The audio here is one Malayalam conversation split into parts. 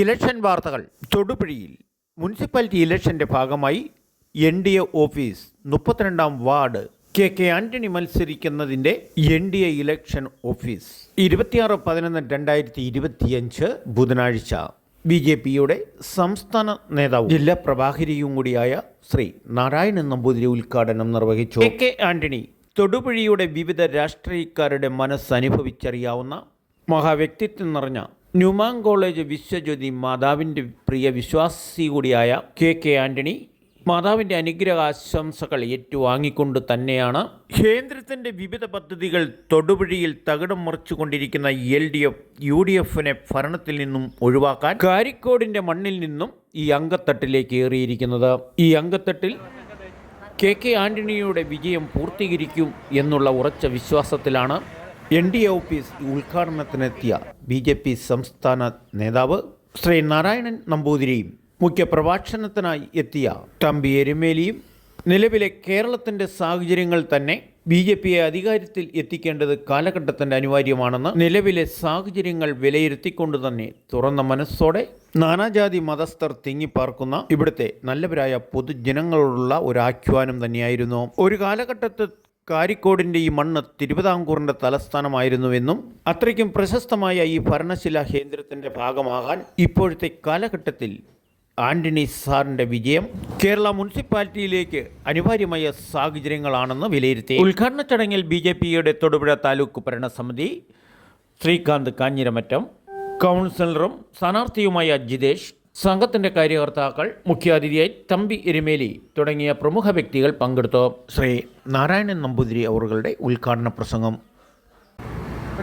ഇലക്ഷൻ വാർത്തകൾ. തൊടുപുഴയിൽ മുനിസിപ്പാലിറ്റി ഇലക്ഷന്റെ ഭാഗമായി എൻ ഡി എ ഓഫീസ് മുപ്പത്തിരണ്ടാം ward K K Antony മത്സരിക്കുന്നതിന്റെ N D A election office. ഇരുപത്തിയാറ് പതിനൊന്ന് രണ്ടായിരത്തി ഇരുപത്തിയഞ്ച് ബുധനാഴ്ച. ബി ജെ പിയുടെ സംസ്ഥാന നേതാവ് ജില്ലാ പ്രഭാഹരിയും കൂടിയായ ശ്രീ നാരായണൻ നമ്പൂതിരി ഉദ്ഘാടനം നിർവഹിച്ചു. കെ കെ ആന്റണി തൊടുപുഴയുടെ വിവിധ രാഷ്ട്രീയക്കാരുടെ മനസ്സനുഭവിച്ചറിയാവുന്ന മഹാവ്യക്തിത്വം നിറഞ്ഞ ന്യൂമാൻ കോളേജ് വിശ്വജ്യോതി മാതാവിന്റെ പ്രിയ വിശ്വാസി കൂടിയായ കെ കെ ആന്റണി മാതാവിന്റെ അനുഗ്രഹ ആശംസകൾ ഏറ്റുവാങ്ങിക്കൊണ്ട് തന്നെയാണ് കേന്ദ്രത്തിന്റെ വിവിധ പദ്ധതികൾ തൊടുപുഴയിൽ തകിടം മറിച്ചുകൊണ്ടിരിക്കുന്ന L D F U D എഫിനെ ഭരണത്തിൽ നിന്നും ഒഴിവാക്കാൻ കാരിക്കോടിന്റെ മണ്ണിൽ നിന്നും ഈ അങ്കത്തട്ടിലേക്ക് ഏറിയിരിക്കുന്നത്. ഈ അങ്കത്തട്ടിൽ കെ കെ ആന്റണിയുടെ വിജയം പൂർത്തീകരിക്കും എന്നുള്ള ഉറച്ച വിശ്വാസത്തിലാണ് എൻ ഡി എ ഓഫീസ് ഉദ്ഘാടനത്തിനെത്തിയ ബി ജെ പി സംസ്ഥാന നേതാവ് ശ്രീ നാരായണൻ നമ്പൂതിരിയും മുഖ്യപ്രഭാഷണത്തിനായി എത്തിയ തമ്പി എരുമേലിയും നിലവിലെ കേരളത്തിന്റെ സാഹചര്യങ്ങൾ തന്നെ ബി ജെ പിയെ അധികാരത്തിൽ എത്തിക്കേണ്ടത് കാലഘട്ടത്തിന്റെ അനിവാര്യമാണെന്ന് നിലവിലെ സാഹചര്യങ്ങൾ വിലയിരുത്തിക്കൊണ്ട് തന്നെ തുറന്ന മനസ്സോടെ നാനാജാതി മതസ്ഥർ തിങ്ങിപ്പാർക്കുന്ന ഇവിടുത്തെ നല്ലവരായ പൊതുജനങ്ങളോടുള്ള ഒരു ആഖ്യാനം തന്നെയായിരുന്നു. ഒരു കാലഘട്ടത്തിൽ കാരിക്കോടിന്റെ ഈ മണ്ണ് തിരുവിതാംകൂറിന്റെ തലസ്ഥാനമായിരുന്നുവെന്നും അത്രയ്ക്കും പ്രശസ്തമായ ഈ ഭരണശിലാ കേന്ദ്രത്തിന്റെ ഭാഗമാകാൻ ഇപ്പോഴത്തെ കാലഘട്ടത്തിൽ ആന്റണി സാറിന്റെ വിജയം കേരള മുനിസിപ്പാലിറ്റിയിലേക്ക് അനിവാര്യമായ സാഹചര്യങ്ങളാണെന്ന് വിലയിരുത്തി. ഉദ്ഘാടന ചടങ്ങിൽ ബി ജെ പിയുടെ തൊടുപുഴ താലൂക്ക് ഭരണസമിതി ശ്രീകാന്ത് കാഞ്ഞിരമറ്റം കൗൺസിലറും സ്ഥാനാർത്ഥിയുമായ ജിതേഷ് സംഘത്തിന്റെ കാര്യകർത്താക്കൾ മുഖ്യാതിഥിയായി തമ്പി എരുമേലി തുടങ്ങിയ പ്രമുഖ വ്യക്തികൾ പങ്കെടുത്തു. ശ്രീ നാരായണൻ നമ്പൂതിരി അവറുകളുടെ ഉദ്ഘാടന പ്രസംഗം.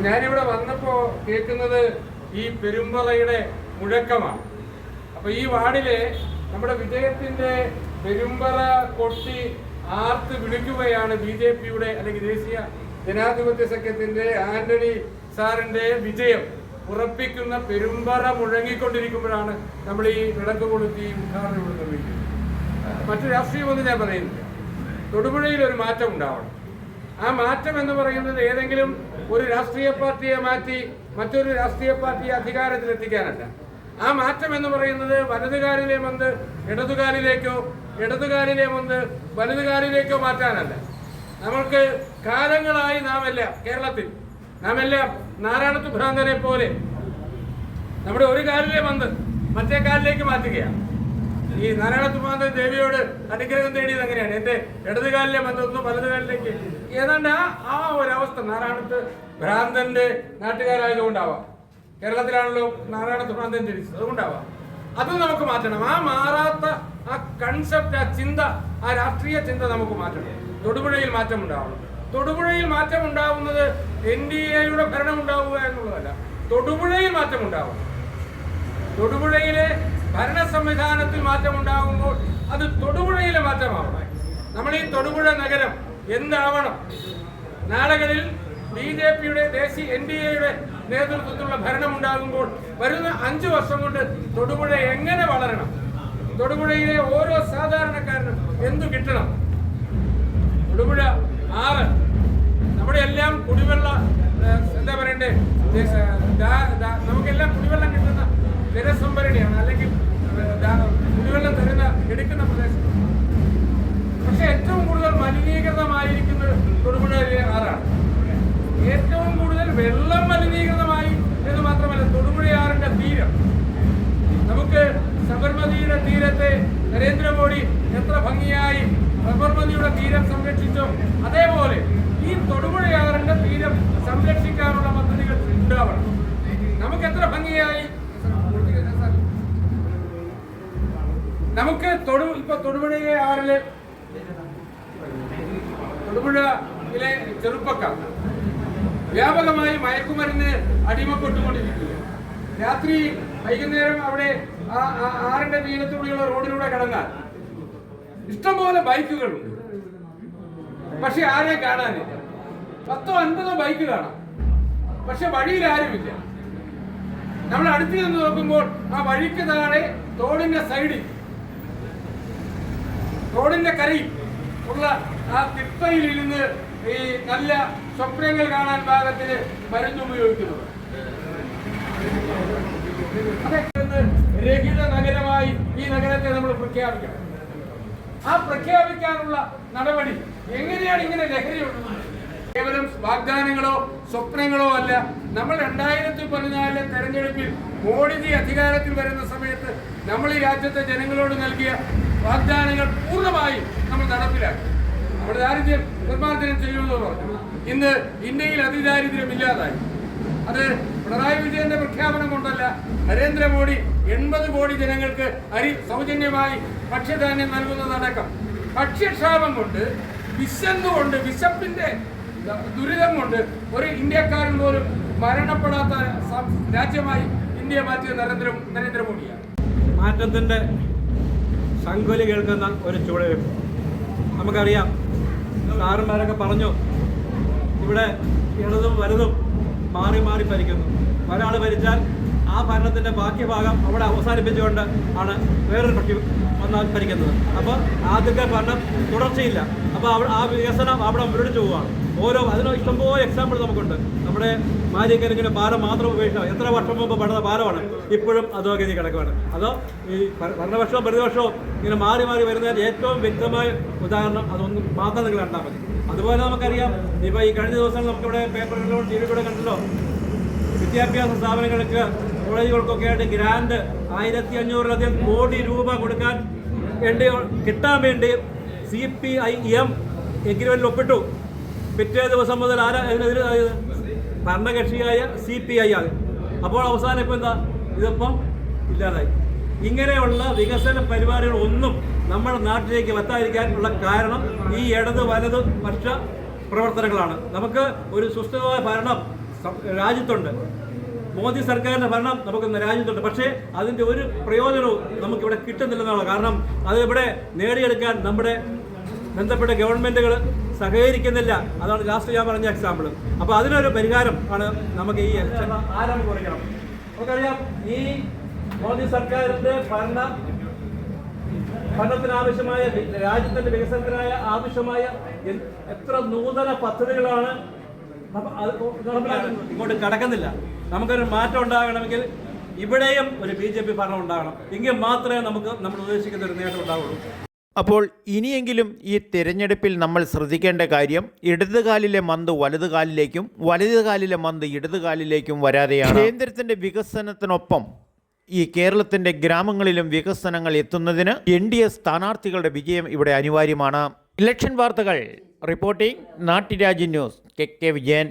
ഞാനിവിടെ വന്നപ്പോൾ കേൾക്കുന്നത് ഈ പെരുമ്പളയുടെ മുഴക്കമാണ്. അപ്പോൾ ഈ വാർഡിലെ നമ്മുടെ വിജയത്തിന്റെ പെരുമ്പള കൊട്ടി ആർത്ത് വിളിക്കുകയാണ് ബി ജെ പിയുടെ അല്ലെങ്കിൽ ദേശീയ ജനാധിപത്യ സഖ്യത്തിന്റെ ആന്റണി സാറിന്റെ വിജയം. ഉറപ്പിക്കുന്ന പെരുമ്പറ മുഴങ്ങിക്കൊണ്ടിരിക്കുമ്പോഴാണ് നമ്മൾ ഈ വിളക്ക് കൊളുത്തി ഉദ്ഘാടനം ഇവിടെ നിർമ്മിക്കുന്നത് മറ്റു രാഷ്ട്രീയമൊന്നും ഞാൻ പറയുന്നില്ല. തൊടുപുഴയിൽ ഒരു മാറ്റം ഉണ്ടാവണം. ആ മാറ്റം എന്ന് പറയുന്നത് ഏതെങ്കിലും ഒരു രാഷ്ട്രീയ പാർട്ടിയെ മാറ്റി മറ്റൊരു രാഷ്ട്രീയ പാർട്ടിയെ അധികാരത്തിലെത്തിക്കാനല്ല. ആ മാറ്റം എന്ന് പറയുന്നത് വലതുകാലിലെ മന്ത് ഇടതുകാലിലേക്കോ ഇടതുകാലിലെ മന്ത് വലതുകാലിലേക്കോ മാറ്റാനല്ല. നമ്മൾക്ക് കാലങ്ങളായി നാം എല്ലാം കേരളത്തിൽ നാം എല്ലാം നാരായണ ഭ്രാന്തനെ പോലെ നമ്മുടെ ഒരു കാലിലെ മന്ത് മറ്റേ കാലിലേക്ക് മാറ്റുകയാണ്. ഈ നാരായണത്തുമാന്ത ദേവിയോട് അനുഗ്രഹം തേടിയത് എങ്ങനെയാണ്? എന്റെ ഇടതുകാലിലെ മന്ത്രം വലതുകാലിലേക്ക് ഏതാണ്ട് ആ ആ ഒരവസ്ഥ നാരായണത്ത് ഭ്രാന്തന്റെ നാട്ടുകാരായതുകൊണ്ടാവാം. കേരളത്തിലാണല്ലോ നാരായണ ഭ്രാന്തൻ ജനിച്ചത്. അതുകൊണ്ടാവാം. അത് നമുക്ക് മാറ്റണം. ആ മാറാത്ത ആ കൺസെപ്റ്റ് ആ ചിന്ത ആ രാഷ്ട്രീയ ചിന്ത നമുക്ക് മാറ്റണം. തൊടുപുഴയിൽ മാറ്റം ഉണ്ടാവണം തൊടുപുഴയിൽ മാറ്റം ഉണ്ടാവുന്നത് എൻ ഡി എയുടെ ഭരണം ഉണ്ടാവുക എന്നുള്ളതല്ല. തൊടുപുഴയിൽ മാറ്റം ഉണ്ടാവണം തൊടുപുഴയിലെ ഭരണ സംവിധാനത്തിൽ മാറ്റമുണ്ടാകുമ്പോൾ അത് തൊടുപുഴയിലെ മാറ്റമാവണം. നമ്മൾ ഈ തൊടുപുഴ നഗരം എന്താവണം? നാളുകളിൽ ബി ജെ പിയുടെ ദേശീയ എൻ ഡി എയുടെ നേതൃത്വത്തിലുള്ള ഭരണം ഉണ്ടാകുമ്പോൾ വരുന്ന അഞ്ചു വർഷം കൊണ്ട് തൊടുപുഴ എങ്ങനെ വളരണം? തൊടുപുഴയിലെ ഓരോ സാധാരണക്കാരനും എന്തു കിട്ടണം? തൊടുപുഴ ആറ് എല്ലാം കുടിവെള്ള എന്താ പറയണ്ടേ നമുക്കെല്ലാം കുടിവെള്ളം കിട്ടുന്ന ജലസംഭരണിയാണ്. അല്ലെങ്കിൽ കുടിവെള്ളം തരുന്ന എടുക്കുന്ന പ്രദേശം. പക്ഷെ ഏറ്റവും കൂടുതൽ മലിനീകൃതമായിരിക്കുന്നത് തൊടുപുഴയിലെ ആറാണ് ഏറ്റവും കൂടുതൽ വെള്ളം മലിനീകൃതമായി എന്ന് മാത്രമല്ല തൊടുപുഴയാറിന്റെ തീരം. നമുക്ക് സബർമതിയുടെ തീരത്തെ നരേന്ദ്രമോദി എത്ര ഭംഗിയായി സബർമതിയുടെ തീരം സംരക്ഷിച്ചോ അതേപോലെ ഈ തൊടുപുഴയാറിന്റെ തീരം സംരക്ഷിക്കാനുള്ള പദ്ധതികൾ ഉണ്ടാവണം. നമുക്ക് എത്ര ഭംഗിയായി? നമുക്ക് തൊടു ഇപ്പൊ തൊടുപുഴയെ ആറിൽ തൊടുപുഴയിലെ ചെറുപ്പക്കാർ വ്യാപകമായി മയക്കുമരുന്ന് അടിമപ്പെട്ടുകൊണ്ടിരിക്കുക രാത്രി വൈകുന്നേരം അവിടെ ആറിന്റെ തീരത്തുള്ള റോഡിലൂടെ കടന്നാൽ ഇഷ്ടംപോലെ ബൈക്കുകളുണ്ട്. പക്ഷെ ആരെ കാണാനില്ല. പത്തോ അൻപതോ ബൈക്ക് കാണാം. പക്ഷെ വഴിയിൽ ആരുമില്ല. നമ്മൾ അടുത്ത് നിന്ന് നോക്കുമ്പോൾ ആ വഴിക്ക് താഴെ തോടിന്റെ സൈഡിൽ തോടിന്റെ കരയിൽ ഉള്ള ആ തിട്ടയിൽ ഇരുന്ന് ഈ നല്ല സ്വപ്നങ്ങൾ കാണാൻ പാകത്തിന് മരുന്ന് ഉപയോഗിക്കുന്നത്. രഹിത നഗരമായി ഈ നഗരത്തെ നമ്മൾ പ്രഖ്യാപിക്കണം. ആ പ്രഖ്യാപിക്കാനുള്ള നടപടി എങ്ങനെയാണ് ഇങ്ങനെ ലഹരി കേവലം വാഗ്ദാനങ്ങളോ സ്വപ്നങ്ങളോ അല്ല. നമ്മൾ രണ്ടായിരത്തി പതിനാലിലെ തെരഞ്ഞെടുപ്പിൽ മോഡിജി അധികാരത്തിൽ വരുന്ന സമയത്ത് നമ്മൾ ഈ രാജ്യത്തെ ജനങ്ങളോട് നൽകിയ വാഗ്ദാനങ്ങൾ പൂർണമായും നമ്മൾ നടപ്പിലാക്കി. നമ്മൾ ദാരിദ്ര്യം നിർമ്മാർജനം ചെയ്യുമെന്ന് പറഞ്ഞു. ഇന്ന് ഇന്ത്യയിൽ അതിദാരിദ്ര്യം ഇല്ലാതായി. അത് പിണറായി വിജയന്റെ പ്രഖ്യാപനം കൊണ്ടല്ല. നരേന്ദ്രമോദി എൺപത് കോടി ജനങ്ങൾക്ക് അരി സൗജന്യമായി ഭക്ഷ്യധാന്യം നൽകുന്നതടക്കം. ഭക്ഷ്യക്ഷാമം കൊണ്ട് വിശന്നുകൊണ്ട് വിശപ്പിന്റെ ദുരിതം കൊണ്ട് ഒരു ഇന്ത്യക്കാരൻ പോലും മരണപ്പെടാത്ത രാജ്യമായി ഇന്ത്യയെ മാറ്റിയ നരേന്ദ്ര നരേന്ദ്രമോദിയാണ്. മാറ്റത്തിന്റെ ശങ്കുലി കേൾക്കുന്ന ഒരു ചുവടുവയ്പ്. നമുക്കറിയാം സാറന്മാരൊക്കെ പറഞ്ഞു ഇവിടെ ഇടതും വലുതും മാറി മാറി ഭരിക്കുന്നു. ഒരാൾ ഭരിച്ചാൽ ആ ഭരണത്തിന്റെ ബാക്കി ഭാഗം അവിടെ അവസാനിപ്പിച്ചുകൊണ്ട് ആണ് വേറൊരു കക്ഷി വന്നാൽ ഭരിക്കുന്നത് അപ്പോൾ ആദ്യത്തെ ഭരണം തുടർച്ചയില്ല. അപ്പോൾ അവിടെ ആ വികസനം അവിടെ മുന്നോട്ട് പോവുകയാണ്. ഓരോ അതിന് ഇഷ്ടംപോലെ എക്സാമ്പിൾ നമുക്കുണ്ട്. നമ്മുടെ മാലിക്കരിങ്ങനെ പാലം മാത്രം ഉപയോഗിച്ചാൽ എത്ര വർഷം മുമ്പ് പണിത പാലമാണ് ഇപ്പോഴും അധോഗതി കിടക്കുകയാണ് അതോ ഈ ഭരണപക്ഷവും പ്രതിപക്ഷവും ഇങ്ങനെ മാറി മാറി വരുന്നതിന് ഏറ്റവും വ്യക്തമായ ഉദാഹരണം അതൊന്നും മാത്രം നിങ്ങൾ കണ്ടാൽ മതി. അതുപോലെ നമുക്കറിയാം ഇപ്പോൾ ഈ കഴിഞ്ഞ ദിവസം നമുക്കിവിടെ പേപ്പറുകളിലൂടെ ടി വിയിലൂടെ കണ്ടല്ലോ വിദ്യാഭ്യാസ സ്ഥാപനങ്ങൾക്ക് കോളേജുകൾക്കൊക്കെ ആയിട്ട് ഗ്രാൻഡ് ആയിരത്തി അഞ്ഞൂറിലധികം കോടി രൂപ കൊടുക്കാൻ വേണ്ടി കിട്ടാൻ വേണ്ടി സി പി ഐ എം എഗ്രിമെന്റിൽ ഒപ്പിട്ടു. പിറ്റേ ദിവസം മുതൽ ആരാ അതിനെതിരെ? ഭരണകക്ഷിയായ സി പി ഐ ആണ്. അപ്പോൾ അവസാനം ഇപ്പോൾ എന്താ? ഇതിപ്പം ഇല്ലാതായി. ഇങ്ങനെയുള്ള വികസന പരിപാടികൾ ഒന്നും നമ്മുടെ നാട്ടിലേക്ക് എത്താതിരിക്കാനുള്ള കാരണം ഈ ഇടത് വലത് പക്ഷ പ്രവർത്തനങ്ങളാണ്. നമുക്ക് ഒരു സുസ്ഥിരമായ ഭരണം രാജ്യത്തുണ്ട്. മോദി സർക്കാരിന്റെ ഭരണം നമുക്ക് രാജ്യത്തുണ്ട്. പക്ഷേ അതിന്റെ ഒരു പ്രയോജനവും നമുക്കിവിടെ കിട്ടുന്നില്ലെന്നാണ് കാരണം അത് ഇവിടെ നേടിയെടുക്കാൻ നമ്മുടെ ബന്ധപ്പെട്ട ഗവൺമെന്റുകൾ സഹകരിക്കുന്നില്ല. അതാണ് ലാസ്റ്റ് ഞാൻ പറഞ്ഞ എക്സാമ്പിൾ അപ്പോൾ അതിനൊരു പരിഹാരം ആണ് നമുക്ക് ഈ election ആരംഭം കുറയ്ക്കണം? നമുക്കറിയാം ഈ മോദി സർക്കാരിന്റെ ഭരണ ഭരണത്തിനാവശ്യമായ രാജ്യത്തിന്റെ വികസനത്തിനായ ആവശ്യമായ എത്ര നൂതന പദ്ധതികളാണ്? ഇങ്ങോട്ട് കടക്കുന്നില്ല. നമുക്കൊരു മാറ്റം ഉണ്ടാകണമെങ്കിൽ ഇവിടെയും ഒരു ബി ജെ പി ഭരണം ഉണ്ടാകണം. എങ്കിൽ മാത്രമേ നമുക്ക് നമ്മൾ ഉദ്ദേശിക്കുന്ന ഒരു നേട്ടം ഉണ്ടാവുള്ളൂ. അപ്പോൾ ഇനിയെങ്കിലും ഈ തിരഞ്ഞെടുപ്പിൽ നമ്മൾ ശ്രദ്ധിക്കേണ്ട കാര്യം ഇടതുകാലിലെ മന്ത് വലതുകാലിലേക്കും വലതുകാലിലെ മന്ത് ഇടതുകാലിലേക്കും വരാതെയാണ് കേന്ദ്രത്തിന്റെ വികസനത്തിനൊപ്പം ഈ കേരളത്തിന്റെ ഗ്രാമങ്ങളിലും വികസനങ്ങൾ എത്തുന്നതിന് എൻ ഡി എ സ്ഥാനാർത്ഥികളുടെ വിജയം ഇവിടെ അനിവാര്യമാണ്. ഇലക്ഷൻ വാർത്തകൾ റിപ്പോർട്ടിംഗ് നാട്ടുരാജ്യ ന്യൂസ് കെ കെ വിജയൻ.